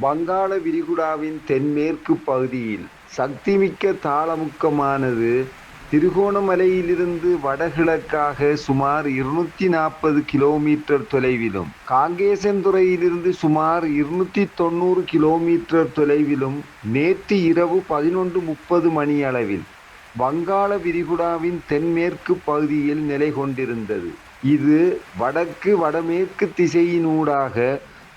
வங்காள விரிகுடாவின் தென்மேற்கு பகுதியில் சக்திமிக்க தாளமுக்கமானது திருகோணமலையிலிருந்து வடகிழக்காக சுமார் இருநூற்றி நாற்பது கிலோமீட்டர் தொலைவிலும் காங்கேசன்துறையிலிருந்து சுமார் இருநூற்றி தொண்ணூறு கிலோமீட்டர் தொலைவிலும் நேற்று இரவு பதினொன்று முப்பது மணியளவில் வங்காள விரிகுடாவின் தென்மேற்கு பகுதியில் நிலை கொண்டிருந்தது இது வடக்கு வடமேற்கு திசையினூடாக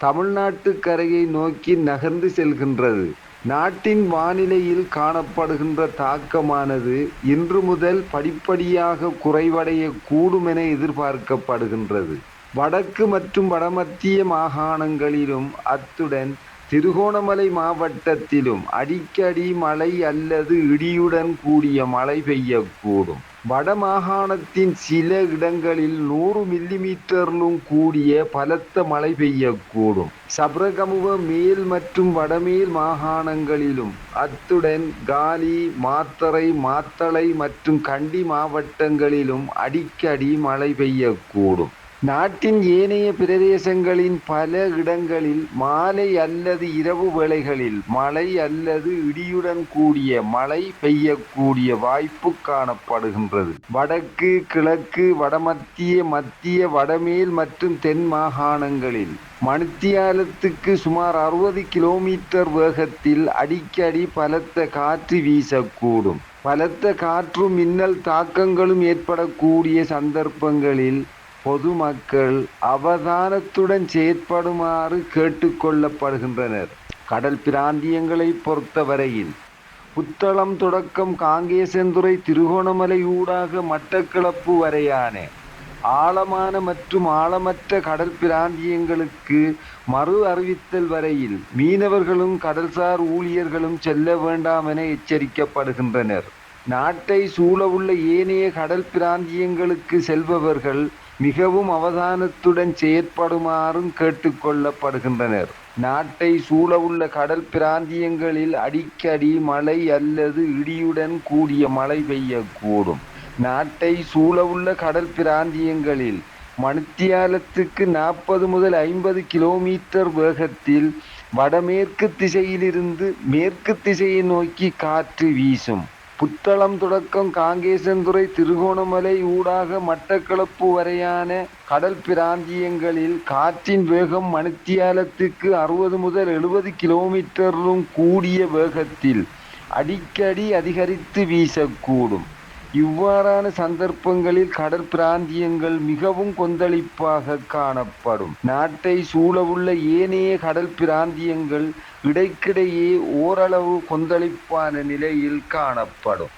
தமிழ்நாட்டு கரையை நோக்கி நகர்ந்து செல்கின்றது. நாட்டின் வானிலையில் காணப்படுகின்ற தாக்கமானது இன்று முதல் படிப்படியாக குறைவடைய கூடும் என எதிர்பார்க்கப்படுகின்றது. வடக்கு மற்றும் வடமத்திய மாகாணங்களிலும் அத்துடன் திருகோணமலை மாவட்டத்திலும் அடிக்கடி மழை அல்லது இடியுடன் கூடிய மழை பெய்யக்கூடும். வடமாகாணத்தின் சில இடங்களில் நூறு மில்லிமீட்டரிலும் கூடிய பலத்த மழை பெய்யக்கூடும். சப்ரகமுவ மேல் மற்றும் வடமேல் மாகாணங்களிலும் அத்துடன் காலி மாத்தறை மாத்தளை மற்றும் கண்டி மாவட்டங்களிலும் அடிக்கடி மழை பெய்யக்கூடும். நாட்டின் ஏனைய பிரதேசங்களின் பல இடங்களில் மாலை அல்லது இரவு வேளைகளில் மழை அல்லது இடியுடன் கூடிய மழை பெய்யக்கூடிய வாய்ப்பு காணப்படுகின்றது. வடக்கு கிழக்கு வடமத்திய மத்திய வடமேல் மற்றும் தென் மாகாணங்களில் மணித்தியாலத்துக்கு சுமார் அறுபது கிலோமீட்டர் வேகத்தில் அடிக்கடி பலத்த காற்று வீசக்கூடும். பலத்த காற்றும் மின்னல் தாக்கங்களும் ஏற்படக்கூடிய சந்தர்ப்பங்களில் பொதுமக்கள் அவதானத்துடன் செயற்படுமாறு கேட்டுக்கொள்ளப்படுகின்றனர். கடல் பிராந்தியங்களை பொறுத்தவரையில் புத்தளம் தொடக்கம் காங்கேசந்துறை திருகோணமலை ஊடாக மட்டக்களப்பு வரையான ஆழமான மற்றும் ஆழமற்ற கடல் பிராந்தியங்களுக்கு மறு அறிவித்தல் வரையில் மீனவர்களும் கடல்சார் ஊழியர்களும் செல்ல வேண்டாம் என எச்சரிக்கப்படுகின்றனர். நாட்டை சூழவுள்ள ஏனைய கடல் பிராந்தியங்களுக்கு செல்பவர்கள் மிகவும் அவதானத்துடன் செயற்படுமாறும் கேட்டுக்கொள்ளப்படுகின்றனர். நாட்டை சூழவுள்ள கடல் பிராந்தியங்களில் அடிக்கடி மழை அல்லது இடியுடன் கூடிய மழை பெய்யக்கூடும். நாட்டை சூழவுள்ள கடல் பிராந்தியங்களில் மணித்தியாலத்துக்கு நாற்பது முதல் ஐம்பது கிலோமீட்டர் வேகத்தில் வடமேற்கு திசையிலிருந்து மேற்கு திசையை நோக்கி காற்று வீசும். புத்தளம் தொடக்கம் காங்கேசன்துறை திருகோணமலை ஊடாக மட்டக்களப்பு வரையான கடல் பிராந்தியங்களில் காற்றின் வேகம் மணித்தியாலத்துக்கு அறுபது முதல் எழுபது கிலோமீட்டரும் கூடிய வேகத்தில் அடிக்கடி அதிகரித்து வீசக்கூடும். இவ்வாறான சந்தர்ப்பங்களில் கடல் பிராந்தியங்கள் மிகவும் கொந்தளிப்பாக காணப்படும். நாட்டை சூழவுள்ள ஏனைய கடல் பிராந்தியங்கள் இடைக்கிடையே ஓரளவு கொந்தளிப்பான நிலையில் காணப்படும்.